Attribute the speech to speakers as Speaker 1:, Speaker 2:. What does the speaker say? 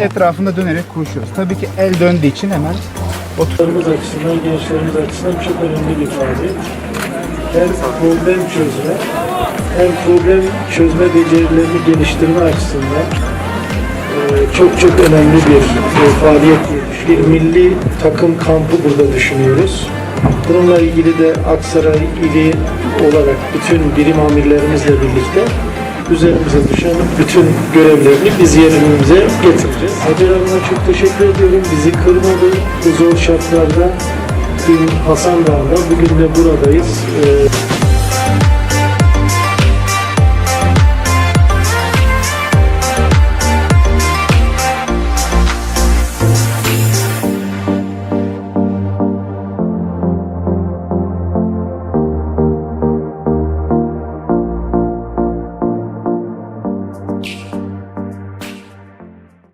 Speaker 1: etrafında dönerek koşuyoruz. Tabii ki el döndüğü için hemen
Speaker 2: Çocuklarımız açısından, gençlerimiz açısından çok önemli bir faaliyet. Hem problem çözme, hem problem çözme becerilerini geliştirme açısından e, çok çok önemli bir faaliyet. Bir milli takım kampı burada düşünüyoruz. Bununla ilgili de Aksaray ili olarak bütün birim amirlerimizle birlikte üzerimize düşen bütün görevlerini biz yerimize getireceğiz. Hacer Hanım'a çok teşekkür ediyorum. Bizi kırmadı bu zor şartlarda. Dün Hasan Dağ'da, bugün de buradayız. Ee,